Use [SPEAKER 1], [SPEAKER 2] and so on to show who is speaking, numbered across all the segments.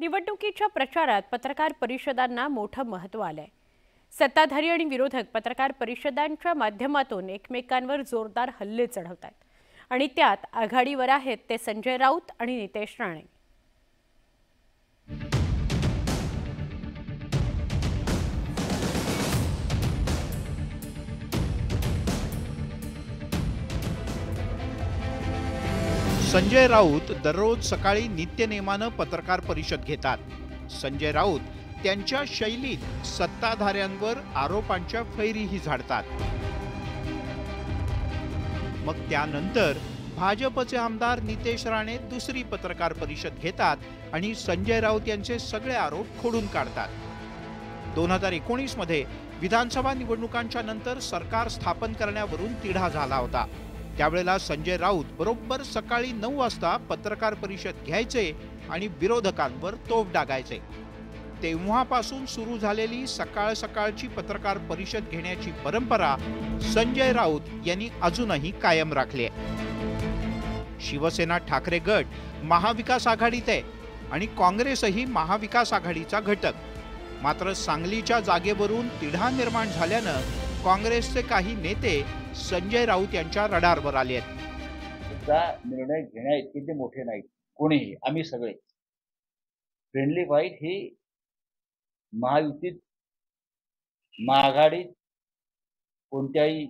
[SPEAKER 1] निवडणुकीच्या प्रचारात पत्रकार परिषदांना मोठं महत्त्व आलंय. सत्ताधारी आणि विरोधक पत्रकार परिषदांच्या माध्यमातून एकमेकांवर जोरदार हल्ले चढवत आहेत आणि त्यात आघाडीवर आहेत ते संजय राऊत आणि नितेश राणे.
[SPEAKER 2] संजय राऊत दररोज सकाळी नित्यनेमानं पत्रकार परिषद घेतात. संजय राऊत त्यांच्या शैलीत सत्ताधाऱ्यांवर आरोपांच्या फैरीही झाडतात. मग त्यानंतर भाजपचे आमदार नितेश राणे दुसरी पत्रकार परिषद घेतात आणि संजय राऊत यांचे सगळे आरोप खोडून काढतात. दोन हजार एकोणीसमध्ये विधानसभा निवडणुकांच्या नंतर सरकार स्थापन करण्यावरून तिढा झाला होता. त्यावेळेला संजय राऊत बरोबर सकाळी नऊ वाजता पत्रकार परिषद घ्यायचे आणि विरोधकांवर तोफ डागायचे. तेव्हापासून सुरू झालेली सकाळ सकाळची पत्रकार परिषद घेण्याची परंपरा संजय राऊत यांनी अजूनही कायम राखली आहे. शिवसेना ठाकरे गट महाविकास आघाडीत आहे आणि काँग्रेसही महाविकास आघाडीचा घटक. मात्र सांगलीच्या जागेवरून तिढा निर्माण झाल्यानं काँग्रेसचे काही नेते संजय राऊत यांच्या रडारवर आले आहेत.
[SPEAKER 3] निर्णय घेण्या इतके ते मोठे नाहीत. कोणीही आम्ही सगळे. फ्रेंडली फाईट ही महायुतीत महाआघाडीत कोणत्याही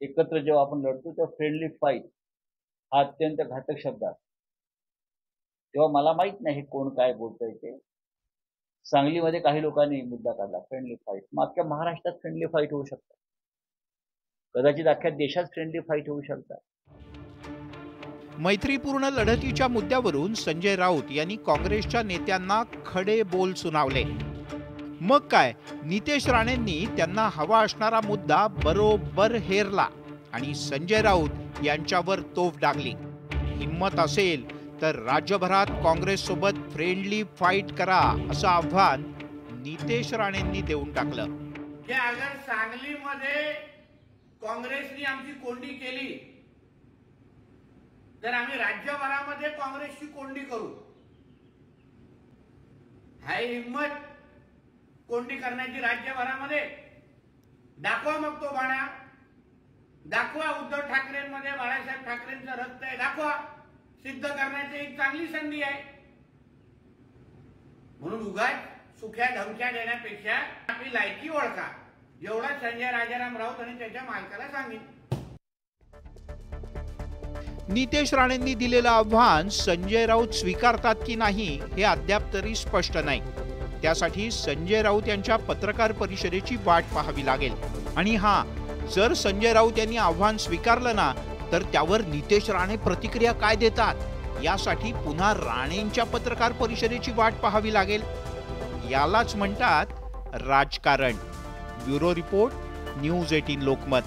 [SPEAKER 3] एकत्र जेव्हा आपण लढतो तेव्हा फ्रेंडली फाईट हा अत्यंत घातक शब्द आहे. तेव्हा मला माहीत नाही कोण काय बोलतंय ते. सांगलीमध्ये काही लोकांनी मुद्दा काढला फ्रेंडली फाईट मग अख्ख्या महाराष्ट्रात फ्रेंडली फाईट होऊ शकतात. कदाचित अख्ख्या देशात फ्रेंडली फाईट होऊ शकतात.
[SPEAKER 2] मैत्रीपूर्ण लढतीच्या मुद्द्यावरून संजय राऊत यांनी काँग्रेसच्या नेत्यांना खडे बोल सुनावले. मग काय? नितेश राणेंनी त्यांना हवा असणारा मुद्दा बरोबर हेरला आणि संजय राऊत यांच्यावर तोफ डागली. हिंमत असेल तर राज्यभरात काँग्रेस सोबत फ्रेंडली फाईट करा असं आव्हान नितेश राणेंनी देऊन टाकलं.
[SPEAKER 4] हे अगर सांगलीमध्ये काँग्रेसनी आमची कोंडी केली तर आम्ही राज्यभरामध्ये काँग्रेसची कोंडी करू. हाय हिंमत कोंडी करण्याची राज्यभरामध्ये. दाखवा मग तो बाणा. दाखवा उद्धव ठाकरेंमध्ये बाळासाहेब ठाकरेंचं रक्त आहे दाखवा. सिद्ध करण्याची एक चांगली संधी आहे. म्हणून उगाच सुख्या धमक्या देण्यापेक्षा आपली लायकी ओळखा. एवढा संजय राजाराम राऊत आणि त्याच्या मालकाला सांगितलं.
[SPEAKER 2] नितेश राणेंनी दिलेलं आव्हान संजय राऊत स्वीकारतात की नाही हे अद्याप तरी स्पष्ट नाही. त्यासाठी संजय राऊत यांच्या पत्रकार परिषदेची वाट पाहावी लागेल. आणि हा जर संजय राऊत यांनी आव्हान स्वीकारलं ना तर त्यावर नितेश राणे प्रतिक्रिया काय देतात? यासाठी पुन्हा राणेंच्या पत्रकार परिषदेची वाट पाहावी लागेल. यालाच म्हणतात राजकारण. Bureau report news eighteen Lokmat.